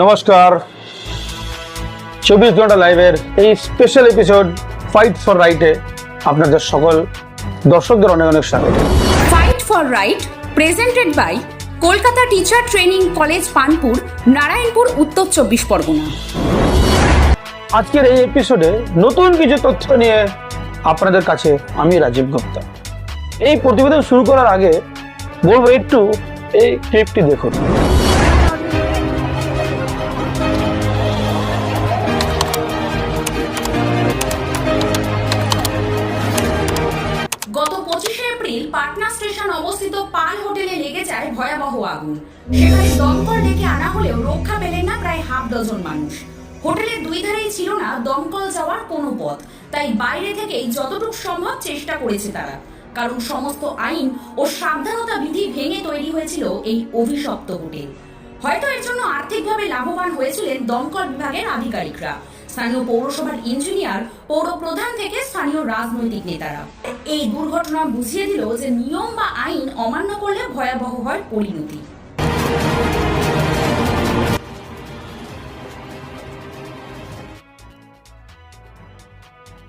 নমস্কার। চব্বিশ ঘণ্টা লাইভের এই স্পেশাল এপিসোড ফাইট ফর রাইটে আপনাদের সকল দর্শকদের অনেক অনেক স্বাগত। Fight for right presented by Kolkata teacher training college Panpur Narayanpur উত্তর চব্বিশ পরগনা। আজকের এই এপিসোডে নতুন কিছু তথ্য নিয়ে আপনাদের কাছে আমি রাজীব গুপ্তা। এই প্রতিবেদন শুরু করার আগে বলব একটু এই ক্লিপটি দেখুন। পঁচিশে পাটনা স্টেশন অবস্থিত পাল হোটেলে লেগে যায় ভয়াবহ আগুন। সেখানে দমকল ডেকে আনা হলেও রক্ষা পেলেন না প্রায় হাফ ডজন মানুষ। হোটেলের দুই ধারেই ছিল না দমকল যাওয়ার কোনো পথ। তাই বাইরে থেকেই যতটুকু সম্ভব চেষ্টা করেছে তারা। কারণ সমস্ত আইন ও সাবধানতা বিধি ভেঙে তৈরি হয়েছিল এই অভিশপ্ত হোটেল। হয়তো এর জন্য আর্থিকভাবে লাভবান হয়েছিলেন দমকল বিভাগের আধিকারিকরা। স্থানীয় পৌরসভার ইঞ্জিনিয়ার পৌর প্রধান থেকে স্থানীয় রাজনৈতিক নেতারা। এই দুর্ঘটনা বুঝিয়ে দিল যে নিয়ম বা আইন অমান্য করলে ভয়াবহ হয় পরিণতি।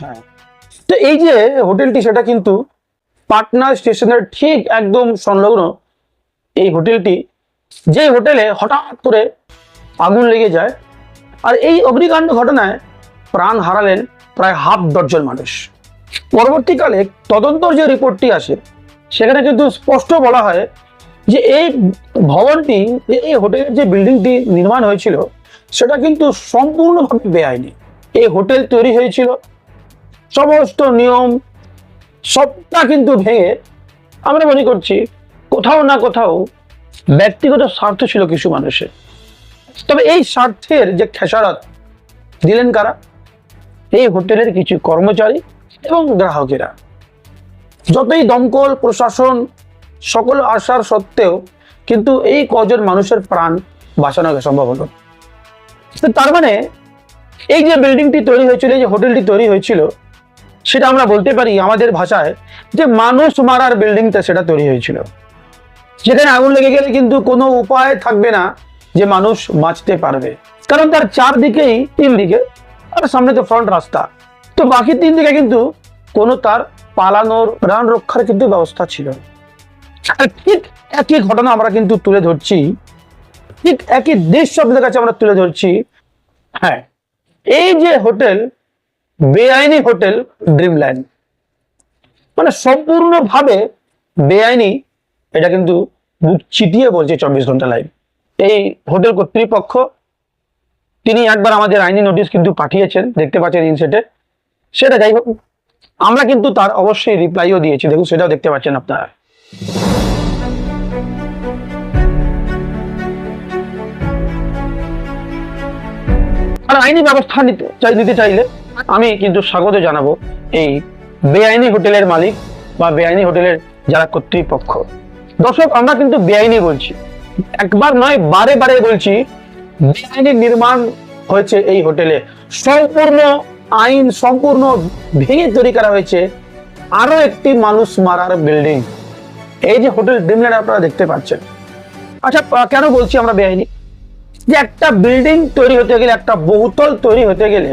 হ্যাঁ। তো এই যে হোটেলটি, সেটা কিন্তু পাটনা স্টেশনের ঠিক একদম সংলগ্ন এই হোটেলটি, যে হোটেলে হঠাৎ করে আগুন লেগে যায় আর এই অগ্নিকাণ্ড ঘটনায় প্রাণ হারালেন প্রায় হাফ দর্জন মানুষ। পরবর্তীকালে তদন্তর যে রিপোর্টটি আসে, সেখানে কিন্তু স্পষ্ট বলা হয় যে এই ভবনটি, এই হোটেলের যে বিল্ডিংটি নির্মাণ হয়েছিল, সেটা কিন্তু সম্পূর্ণভাবে বেআইনি। এই হোটেল তৈরি হয়েছিল। সমস্ত নিয়ম, সবটা কিন্তু ভেঙে আমরা মনে করছি কোথাও না কোথাও ব্যক্তিগত স্বার্থ ছিল কিছু মানুষের। তবে এই স্বার্থের যে খেসারত, দিলেন কারা? এই হোটেলের কিছু কর্মচারী এবং গ্রাহকেরা। যতই দমকল, প্রশাসন, সকল আশার সত্ত্বেও কিন্তু এই কজন মানুষের প্রাণ বাঁচানো সম্ভব হলো। তার মানে এই যে বিল্ডিংটি তৈরি হয়েছিল, এই যে হোটেলটি তৈরি হয়েছিল, সেটা আমরা বলতে পারি আমাদের ভাষায় যে মানুষ মারার বিল্ডিংটা সেটা তৈরি হয়েছিল। যেখানে আগুন লেগে গেলে কিন্তু কোনো উপায় থাকবে না। যে মানুষ বাঁচতে পারবে। কারণ তার চারদিকেই তিন দিকে আর সামনে তো ফ্রন্ট রাস্তা। তো বাকি তিন দিকে কিন্তু কোনো তার পালানোর, প্রাণ রক্ষার কিন্তু ব্যবস্থা ছিল ঠিক একই ঘটনা আমরা কিন্তু তুলে ধরছি। ঠিক একই দেশ শব্দের কাছে আমরা তুলে ধরছি। হ্যাঁ এই যে হোটেল, বেআইনি হোটেল ড্রিমল্যান্ড। মানে সম্পূর্ণভাবে বেআইনি, এটা কিন্তু বুক চিটিয়ে বলছে চব্বিশ ঘণ্টা লাইভ। এই হোটেল কর্তৃপক্ষ, তিনি একবার আমাদের আইনি নোটিশ কিন্তু পাঠিয়েছেন, দেখতে পাচ্ছেন ইনসেটে সেটা যাই আমরা কিন্তু তার অবশ্যই রিপ্লাইও দিয়েছি, দেখুন সেটাও দেখতে পাচ্ছেন আপনারা। আর আইনি ব্যবস্থা নিতে চাইলে আমি কিন্তু স্বাগত জানাব এই বেআইনি হোটেলের মালিক বা বেআইনি হোটেলের যারা কর্তৃপক্ষ। দর্শক, আমরা কিন্তু বেআইনি বলছি। একবার নয়, বারে বারে বলছি বেআইনি নির্মাণ হয়েছে এই হোটেলে। সম্পূর্ণ আইন, সম্পূর্ণ ভেঙে তৈরি করা হয়েছে। আরও একটি মানুষ মারার বিল্ডিং এই যে হোটেল ড্রিমল্যান্ড আপনারা দেখতে পাচ্ছেন। আচ্ছা কেন বলছি আমরা বেআইনি? যে একটা বিল্ডিং তৈরি হতে গেলে, একটা বহুতল তৈরি হতে গেলে,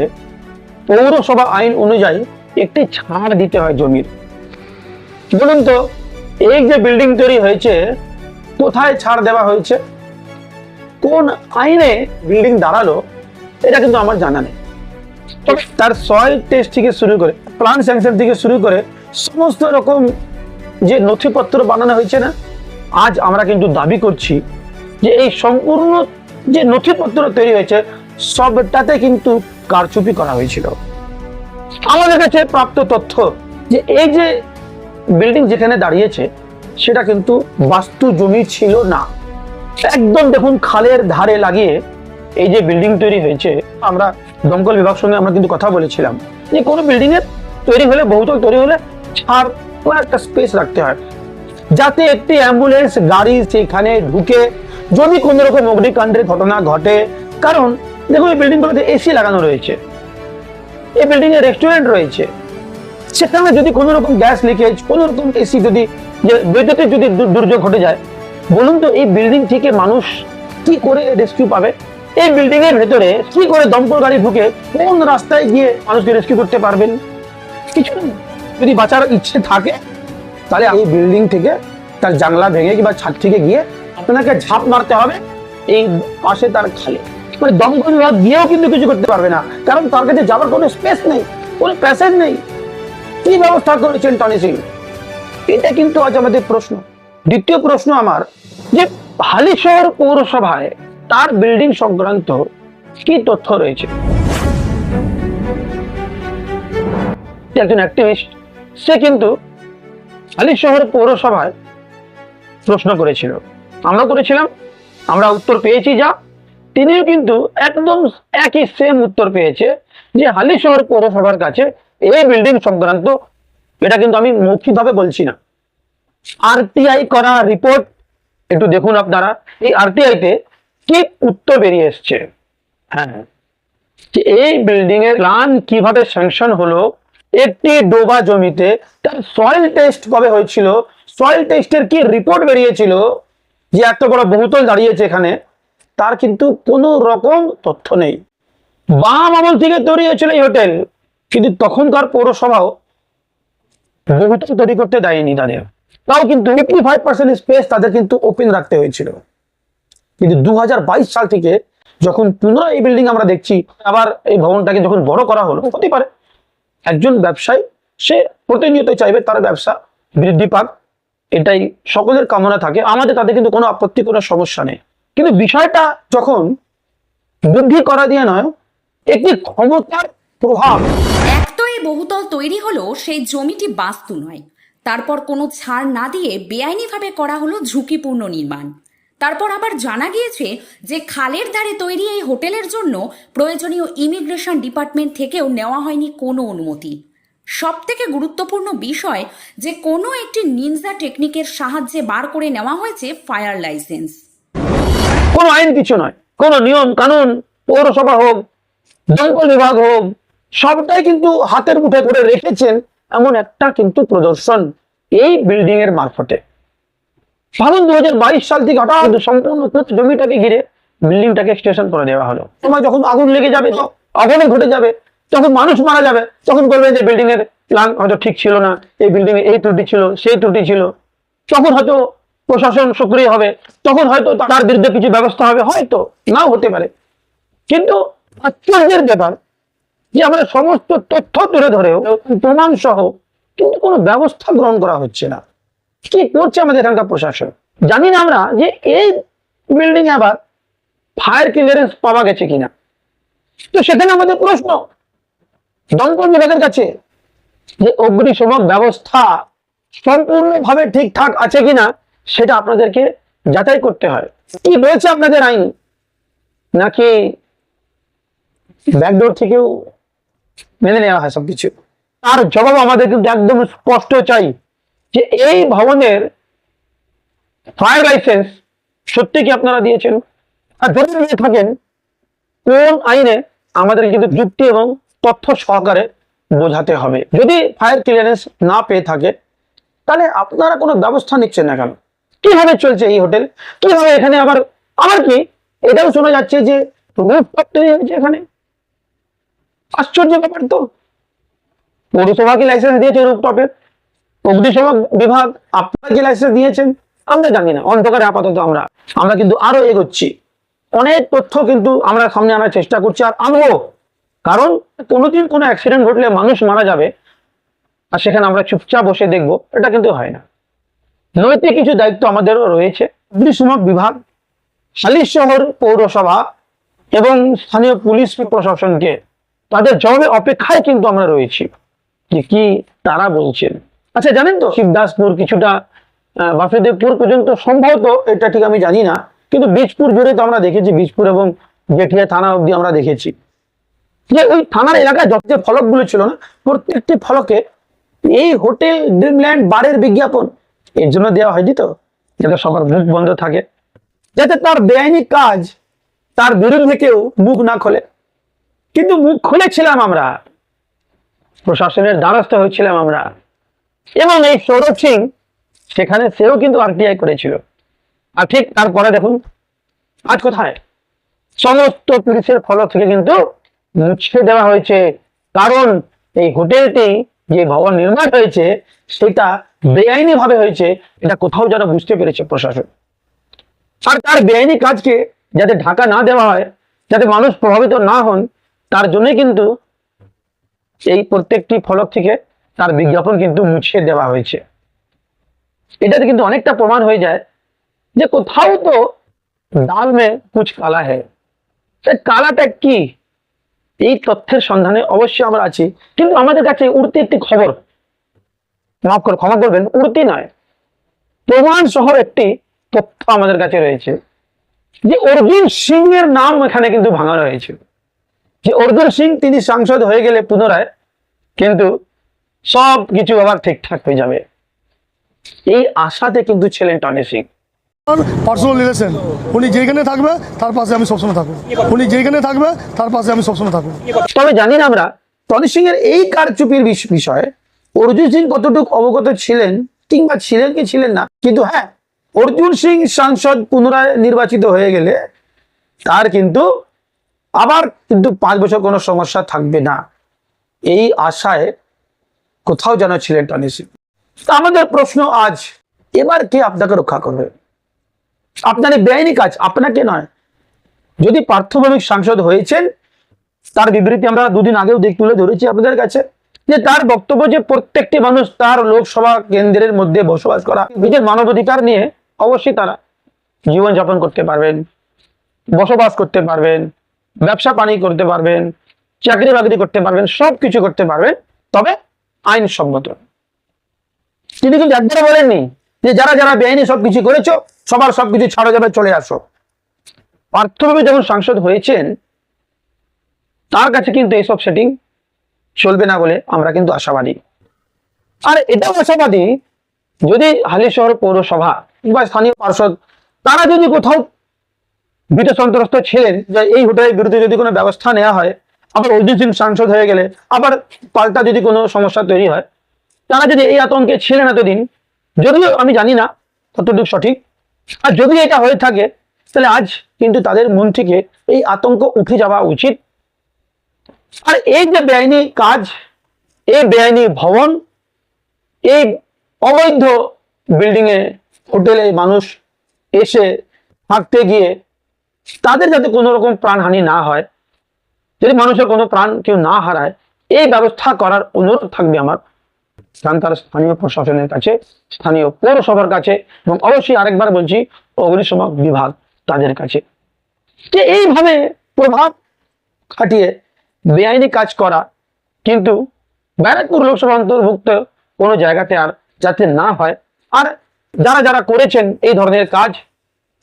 পৌরসভা আইন অনুযায়ী একটি ছাড় দিতে হয় জমির। বলুন তো, এই যে বিল্ডিং তৈরি হয়েছে কোথায় ছাড় দেওয়া হয়েছে? কোন আইনে বিল্ডিং দাঁড়াল? এটা কিন্তু আমার জানা নেই। তার সয়েল টেস্ট থেকে শুরু করে প্লান স্যাংশন থেকে শুরু করে, সমস্ত রকম যে নথিপত্র বানানো হয়েছে না, আজ আমরা কিন্তু দাবি করছি যে এই সম্পূর্ণ যে নথিপত্র তৈরি হয়েছে, সবটাতে কিন্তু কারচুপি করা হয়েছিল। আমাদের কাছে প্রাপ্ত তথ্য যে এই যে বিল্ডিং যেখানে দাঁড়িয়েছে সেটা কিন্তু বাস্তু জমি ছিল না। একদম দেখুন খালের ধারে লাগিয়ে এই যে বিল্ডিং তৈরি হয়েছে, আমরা দমকল বিভাগ সঙ্গে আমরা কিন্তু কথা বলেছিলাম যে কোনো বিল্ডিং এর তৈরি হলে, বহুতল তৈরি হলে ছাড় একটা স্পেস রাখতে হয়। যাতে একটি অ্যাম্বুলেন্স গাড়ি সেখানে ঢুকে, যদি কোনো রকম অগ্নিকাণ্ডের ঘটনা ঘটে, কারণ দেখুন এই বিল্ডিংগুলোতে এসি লাগানো রয়েছে, এই বিল্ডিং এ রেস্টুরেন্ট রয়েছে, সেখানে যদি কোনো রকম গ্যাস লিকেজ কোনো রকম এসি যদি যে বৈদ্যুতিক যদি দুর্যোগ ঘটে যায়, বলুন তো এই বিল্ডিং থেকে মানুষ কি করে রেস্কিউ পাবে? এই বিল্ডিং এর ভেতরে কি করে দমকল গাড়ি ঢুকে কোন রাস্তায় গিয়ে মানুষকে রেস্কিউ করতে পারবেন? কিছু যদি বাঁচার ইচ্ছে থাকে, তাহলে এই বিল্ডিং থেকে তার জানলা ভেঙে কিংবা ছাদ থেকে গিয়ে আপনাকে ঝাঁপ মারতে হবে এই পাশে তার খালে। মানে দমকল বিভাগ গিয়েও কিন্তু কিছু করতে পারবে না। কারণ তার কাছে যাওয়ার কোনো স্পেস নেই, কোনো প্যাসেজ নেই। কি ব্যবস্থা করেছেন টনি সিং? এটা কিন্তু আজ আমাদের প্রশ্ন। দ্বিতীয় প্রশ্ন আমার, যে হালিশহর পৌরসভায় তার বিল্ডিং সংক্রান্ত কি তথ্য রয়েছে? একজন অ্যাক্টিভিস্ট সে কিন্তু হালিশহর পৌরসভায় প্রশ্ন করেছিল। আমরা করেছিলাম, আমরা উত্তর পেয়েছি যা। তিনিও কিন্তু একদম একই সেম উত্তর পেয়েছে যে হালিশহর পৌরসভার কাছে এই বিল্ডিং সংক্রান্ত এটা কিন্তু আমি মৌখিকভাবে বলছি না। আরটিআই করা রিপোর্ট একটু দেখুন আপনারা, এই আরটিআই তে কি উত্তর বেরিয়ে এসছে? হ্যাঁ এই বিল্ডিং এর প্ল্যান কীভাবে স্যাংশন হলো, একটি ডোবা জমিতে তার সয়েল টেস্ট কবে হয়েছিল সয়েল টেস্টের কি রিপোর্ট বেরিয়েছিল, যে এত বড় বহুতল দাঁড়িয়েছে এখানে, তার কিন্তু কোনো রকম তথ্য নেই। বাম আমল থেকে তৈরি হয়েছিল এই হোটেল কিন্তু তখনকার পৌরসভাও বহুতল তৈরি করতে দেয়নি তাদের। তাও কিন্তু ফিফটি ফাইভ পার্সেন্ট স্পেস তাদের কিন্তু ওপেন রাখতে হয়েছিল। কিন্তু দু সাল থেকে যখন পুনরায় এই বিল্ডিং আমরা দেখছি, আবার এই ভবনটাকে যখন বড় করা হলো হতে পারে। একজন ব্যবসায়ী, সে প্রতিনিয়ত চাইবে তার ব্যবসা বৃদ্ধি পাক। এটাই সকলের কামনা থাকে। আমাদের তাদের কিন্তু কোনো আপত্তি, কোনো সমস্যা নেই। কিন্তু বিষয়টা যখন বৃদ্ধি করা দিয়ে নয়, একটি ক্ষমতার প্রভাব এক তো এই বহুতল তৈরি হলো, সেই জমিটি বাস্তু নয়। তারপর কোনো ছাড় না দিয়ে বেআইনিভাবে করা হলো ঝুঁকিপূর্ণ নির্মাণ। তারপর আবার জানা গিয়েছে যে খালের ধারে তৈরি এই হোটেলের জন্য প্রয়োজনীয় ইমিগ্রেশন ডিপার্টমেন্ট থেকেও নেওয়া হয়নি কোনো অনুমতি। সব থেকে গুরুত্বপূর্ণ বিষয় যে কোনো একটি নিনজা টেকনিকের সাহায্যে বার করে নেওয়া হয়েছে ফায়ার লাইসেন্স। কোনো আইন কিছু নয়। কোনো নিয়ম কানুন, পৌরসভা হোক দমকল বিভাগ হোক সবটাই কিন্তু হাতের মুঠে করে রেখেছেন এমন একটা কিন্তু প্রদর্শন এই বিল্ডিং এর মারফতে। ভাবুন দু হাজার বাইশ সাল থেকে হঠাৎ সম্পূর্ণ জমিটাকে ঘিরে বিল্ডিংটাকে স্টেশন করে দেওয়া হলো। সময় যখন আগুন লেগে যাবে, অঘটন ঘটে যাবে তখন মানুষ মারা যাবে, তখন বলবেন যে বিল্ডিং এর প্ল্যান হয়তো ঠিক ছিল না, এই বিল্ডিং এ এই ত্রুটি ছিল, সেই ত্রুটি ছিল। তখন হয়তো প্রশাসন সক্রিয় হবে, তখন হয়তো তার বিরুদ্ধে কিছু ব্যবস্থা হবে, হয়তো নাও হতে পারে। কিন্তু আশ্চর্যের ব্যাপার যে আমরা সমস্ত তথ্য তুলে ধরেও, প্রমাণ সহ, কিন্তু কোনো ব্যবস্থা গ্রহণ করা হচ্ছে না। কি করছে আমাদের এখানকার প্রশাসন? জানি না আমরা যে এই বিল্ডিং আবার ফায়ার ক্লিয়ারেন্স পাওয়া গেছে কিনা। তো সেখানে আমাদের প্রশ্ন। দমকল বিভাগের কাছে যে অগ্নিশমক ব্যবস্থা সম্পূর্ণভাবে ঠিকঠাক আছে কিনা, সেটা আপনাদেরকে যাচাই করতে হয়। কি রয়েছে আপনাদের আইন? নাকি ব্যাকডোর থেকেও মেনে নেওয়া হয় সবকিছু। তার জবাব আমাদের কিন্তু একদম স্পষ্ট চাই যে এই ভবনের ফায়ার লাইসেন্স সত্যি কি আপনারা দিয়েছেন? আর যদি নিয়ে থাকেন, কোন আইনে আমাদের কিন্তু যুক্তি এবং তথ্য সহকারে বোঝাতে হবে। যদি ফায়ার ক্লিয়ারেন্স না পেয়ে থাকে, তাহলে আপনারা কোনো ব্যবস্থা নিচ্ছেন না কেন? কীভাবে চলছে এই হোটেল? কীভাবে এখানে আবার আবার কি? এটাও শোনা যাচ্ছে যে রুফটপ তৈরি হয়েছে এখানে। আশ্চর্য ব্যাপার তো। পৌরসভা কি লাইসেন্স দিয়েছে রুফটপের অগ্নিশমক বিভাগ আপনারা কি লাইসেন্স দিয়েছেন? আমরা জানি না, অন্ধকারে আপাতত আমরা আমরা কিন্তু আরও এগোচ্ছি। অনেক তথ্য কিন্তু আমরা সামনে আনার চেষ্টা করছি আর আনব। কারণ কোনোদিন কোনো অ্যাক্সিডেন্ট ঘটলে মানুষ মারা যাবে, আর সেখানে আমরা চুপচাপ বসে দেখব, এটা কিন্তু হয় না। নৈতিক কিছু দায়িত্ব আমাদেরও রয়েছে। অগ্নিশমক বিভাগ, হালিশ শহর পৌরসভা এবং স্থানীয় পুলিশ প্রশাসনকে তাদের জবাবে অপেক্ষায় কিন্তু আমরা রয়েছি। যে কি তারা বলছেন। আচ্ছা জানেন তো, শিবদাসপুর কিছুটা বাসুদেবপুর পর্যন্ত সম্ভবত, এটা ঠিক আমি জানি না, কিন্তু বীজপুর জুড়ে তো আমরা দেখেছি, বীজপুর এবং জেঠিয়া থানা অবধি আমরা দেখেছি। যে ওই থানার এলাকায় যত যে ফলকগুলো ছিল না, প্রত্যেকটি ফলকে এই হোটেল ড্রিমল্যান্ড বারের বিজ্ঞাপন, এর জন্য দেওয়া হয়নি তো, যাতে সবার মুখ বন্ধ থাকে, যাতে তার বেআইনি কাজ তার বিরুদ্ধে কেউ মুখ না খোলে। কিন্তু মুখ খুলেছিলাম আমরা। প্রশাসনের দ্বারস্থ হয়েছিলাম আমরা। এবং এই সৌরভ সিং সেখানে সেও কিন্তু আরটিআই করেছিল। আর ঠিক তারপরে দেখুন, আজ কোথায়? সমস্ত পুলিশের ফলক থেকে কিন্তু মুছে দেওয়া হয়েছে। কারণ এই হোটেলটি যে ভবন নির্মাণ হয়েছে, সেটা বেআইনি ভাবে হয়েছে। এটা কোথাও যারা বুঝতে পেরেছে প্রশাসন। আর তার বেআইনি কাজকে যাতে ঢাকা না দেওয়া হয়, যাতে মানুষ প্রভাবিত না হন তার জন্য কিন্তু এই প্রত্যেকটি ফলক থেকে তার বিজ্ঞাপন কিন্তু মুছিয়ে দেওয়া হয়েছে। এটাতে কিন্তু অনেকটা প্রমাণ হয়ে যায় যে কোথাও তো ডাল মে কুচ কালা এই কালাটা কি? এই তথ্যের সন্ধানে অবশ্যই আমরা আছি। কিন্তু আমাদের কাছে উড়তি একটি খবর, মাফ করে, ক্ষমা করবেন, উড়তি নয়। প্রমাণ সহ একটি তথ্য আমাদের কাছে রয়েছে যে অর্জুন সিং এর নাম এখানে কিন্তু ভাঙানো হয়েছে যে অর্জুন সিং তিনি সাংসদ হয়ে গেলে পুনরায় কিন্তু সব কিছু আবার ঠিকঠাক হয়ে যাবে। এই আশাতে কিন্তু ছিলেন টনি সিং। Personal relation. উনি যেখানে থাকবে তার পাশে আমি সবসময় থাকব। উনি যেখানে থাকবে তার পাশে আমি সবসময় থাকব। তবে জানি না আমরা টনি সিং এর এই কারচুপির বিষ- বিষয়ে অর্জুন সিং কতটুকু অবগত ছিলেন কিংবা ছিলেন কি ছিলেন না? কিন্তু হ্যাঁ অর্জুন সিং সাংসদ পুনরায় নির্বাচিত হয়ে গেলে তার কিন্তু আবার কিন্তু পাঁচ বছর কোনো সমস্যা থাকবে না। এই আশায় কোথাও যেন ছিলেন টনি সিং আমাদের প্রশ্ন আজ, এবার কে আপনাকে রক্ষা করবে? আপনার এই বেআইনি কাজ আপনাকে নয়। যদি পার্থভৌমিক সাংসদ হয়েছেন, তার বিবৃতি আমরা দুদিন আগেও দিক তুলে ধরেছি আপনাদের কাছে, যে তার বক্তব্য যে প্রত্যেকটি মানুষ তার লোকসভা কেন্দ্রের মধ্যে বসবাস করা, নিজের মানবাধিকার নিয়ে অবশ্যই তারা জীবনযাপন করতে পারবেন, বসবাস করতে পারবেন। ব্যবসা পানি করতে পারবেন, চাকরি বাকরি করতে পারবেন সব কিছু করতে পারবেন। তবে আইনসম্মত। তিনি কিন্তু একবারে বলেননি যে যারা যারা বেআইনি সবকিছু করেছ, সবার সবকিছু ছাড়া, যাবে চলে আসো। পার্থভাবে যখন সাংসদ হয়েছেন, তার কাছে কিন্তু এইসব সেটিং চলবে না বলে আমরা কিন্তু আশাবাদী। আর এটাও আশাবাদী, যদি হালিশহর পৌরসভা বা স্থানীয় পার্ষদ, তারা যদি কোথাও ভীত সন্ত্রস্ত ছিলেন যে এই হোটেলের বিরুদ্ধে যদি কোনো ব্যবস্থা নেওয়া হয়, আবার অর্জুন সিং সাংসদ হয়ে গেলে, আবার পাল্টা যদি কোনো সমস্যা তৈরি হয়, তারা যদি এই আতঙ্কে ছিলেন এতদিন, যদিও আমি জানি না কতটুকু সঠিক, আর যদি এটা হয়ে থাকে, তাহলে আজ কিন্তু তাদের মন থেকে এই আতঙ্ক উঠে যাওয়া উচিত। আর এই যে বেআইনি কাজ, এই বেআইনি ভবন, এই অবৈধ বিল্ডিং এ হোটেলে মানুষ এসে থাকতে গিয়ে তাদের যাতে কোনো রকম প্রাণহানি না হয়, যদি মানুষের কোনো প্রাণ কেউ না হারায়, এই ব্যবস্থা করার অনুরোধ থাকবে আমার। এখানকার স্থানীয় প্রশাসনের কাছে, স্থানীয় পৌরসভার কাছে, এবং অবশ্যই আরেকবার বলছি, অগ্নিশমক বিভাগ তাদের কাছে। যে এইভাবে প্রভাব খাটিয়ে বেআইনি কাজ করা, কিন্তু ব্যারাকপুর লোকসভা অন্তর্ভুক্ত কোনো জায়গাতে আর যাতে না হয়, আর যারা যারা করেছেন এই ধরনের কাজ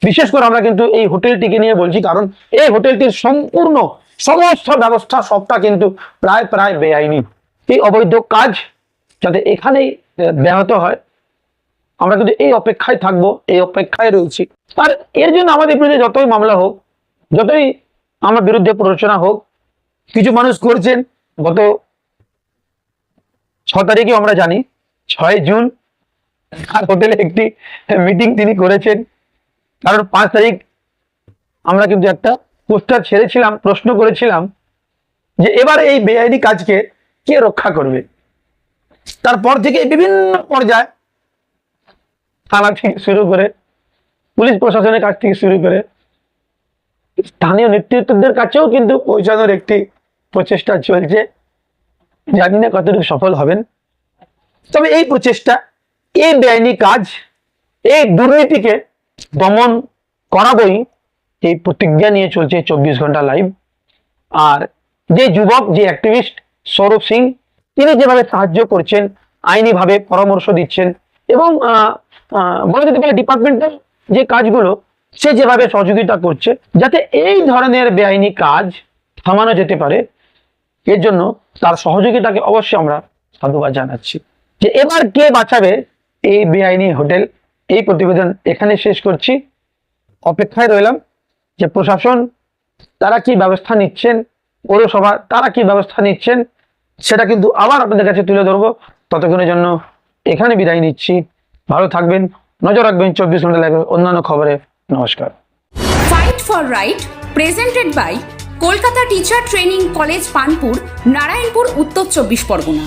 বিশেষ করে আমরা কিন্তু এই হোটেলটিকে নিয়ে বলছি, কারণ এই হোটেলটির সম্পূর্ণ সমস্ত ব্যবস্থা সবটা কিন্তু প্রায় প্রায় বেআইনি। এই অবৈধ কাজ যাতে এখানেই ব্যাহত হয়, আমরা কিন্তু এই অপেক্ষায় থাকব, এই অপেক্ষায় রয়েছি। আর এর জন্য আমাদের বিরুদ্ধে যতই মামলা হোক, যতই আমার বিরুদ্ধে প্ররোচনা হোক, কিছু মানুষ করছেন, গত ছ তারিখে আমরা জানি, ছয় জুন, আর হোটেলে একটি মিটিং তিনি করেছেন। কারণ পাঁচ তারিখ আমরা কিন্তু একটা পোস্টার ছেড়েছিলাম, প্রশ্ন করেছিলাম যে এবার এই বেআইনি কাজকে কে রক্ষা করবে? তারপর থেকে বিভিন্ন পর্যায়ে থানা থেকে শুরু করে পুলিশ প্রশাসনের কাছ থেকে শুরু করে স্থানীয় নেতৃত্বদের কাছেও কিন্তু পৌঁছানোর একটি প্রচেষ্টা চলছে। জানি না কতটুকু সফল হবেন। তবে এই প্রচেষ্টা, এই বেআইনি কাজ, এই দুর্নীতিকে দমন করাবই এই প্রতিজ্ঞা নিয়ে চলছে চব্বিশ ঘণ্টা লাইভ আর যে যুবক, যে অ্যাক্টিভিস্ট সৌরভ সিং, তিনি যেভাবে সাহায্য করছেন, আইনিভাবে পরামর্শ দিচ্ছেন এবং বলা যেতে পারে ডিপার্টমেন্টের যে কাজগুলো, সে যেভাবে সহযোগিতা করছে, যাতে এই ধরনের বেআইনি কাজ থামানো যেতে পারে, এর জন্য তার সহযোগিতাকে অবশ্যই আমরা সাধুবাদ জানাচ্ছি। যে এবার কে বাঁচাবে এই বেআইনি হোটেল? এই প্রতিবেদন এখানে শেষ করছি। অপেক্ষায় রইলাম যে প্রশাসন তারা কি ব্যবস্থা নিচ্ছেন, পৌরসভা তারা কি ব্যবস্থা নিচ্ছেন, সেটা কিন্তু আবার আপনাদের কাছে তুলে ধরবো। ততক্ষণের জন্য এখানে বিদায় নিচ্ছি। ভালো থাকবেন, নজর রাখবেন চব্বিশ ঘণ্টা লাগবে অন্যান্য খবরে। নমস্কার। Fight for right presented by Kolkata teacher training college Panpur Narayanpur উত্তর চব্বিশ পরগনা।